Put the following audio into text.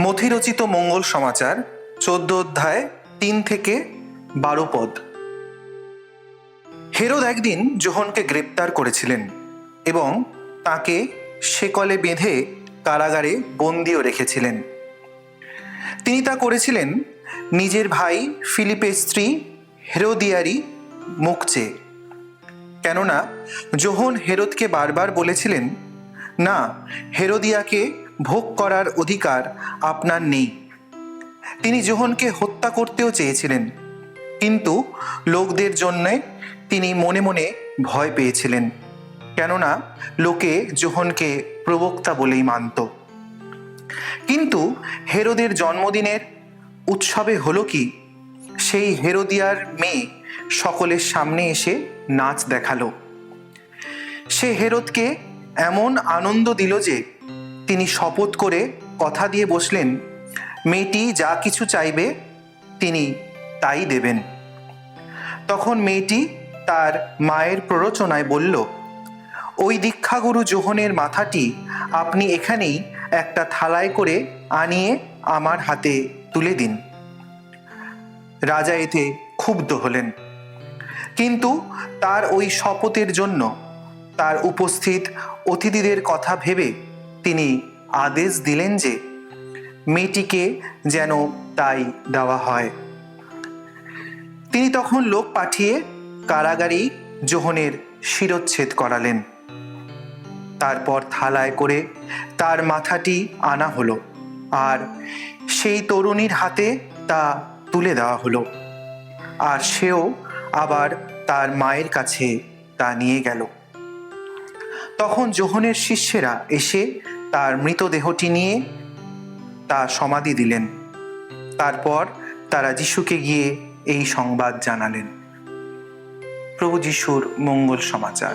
মথিরচিত মঙ্গল সমাচার, চোদ্দ অধ্যায়, তিন থেকে বারো পদ। হেরোদ একদিন জোহনকে গ্রেপ্তার করেছিলেন এবং তাকে সেকলে বেঁধে কারাগারে বন্দিও রেখেছিলেন। তিনি তা করেছিলেন নিজের ভাই ফিলিপের স্ত্রী হেরোদিয়ারি মুখ চেয়ে কেননা, জোহন হেরোদকে বারবার বলেছিলেন, না, হেরোদিয়াকে ভোগ করার অধিকার আপনার নেই। তিনি জোহনকে হত্যা করতেও চেয়েছিলেন, কিন্তু লোকদের জন্যে তিনি মনে মনে ভয় পেয়েছিলেন, কেননা লোকে জোহনকে প্রবক্তা বলেই মানত। কিন্তু হেরোদের জন্মদিনের উৎসবে হলো কি, সেই হেরোদিয়ার মেয়ে সকলের সামনে এসে নাচ দেখাল। সে হেরোদকে এমন আনন্দ দিল যে তিনি শপথ করে কথা দিয়ে বসলেন, মেয়েটি যা কিছু চাইবে, তিনি তাই দেবেন। তখন মেয়েটি তার মায়ের প্ররোচনায় বলল, ওই দীক্ষাগুরু জোহনের মাথাটি আপনি এখানেই একটা থালায় করে আনিয়ে আমার হাতে তুলে দিন। রাজা এতে ক্ষুব্ধ হলেন। কিন্তু তার ওই শপথের জন্য তার উপস্থিত অতিথিদের কথা ভেবে তিনি আদেশ দিলেন যে মেয়েটিকে যেন তাই দেওয়া হয়। তিনি তখন লোক পাঠিয়ে কারাগারেই জোহনের শিরচ্ছেদ করালেন। তারপর থালায় করে তার মাথাটি আনা হলো আর সেই তরুণীর হাতে তা তুলে দেওয়া হলো। আর সেও আবার তার মায়ের কাছে তা নিয়ে গেল। তখন জোহনের শিষ্যেরা এসে তার মৃতদেহটি নিয়ে তা সমাধি দিলেন। তারপর তারা যিশুকে গিয়ে এই সংবাদ জানালেন। প্রভু যিশুর মঙ্গল সমাচার।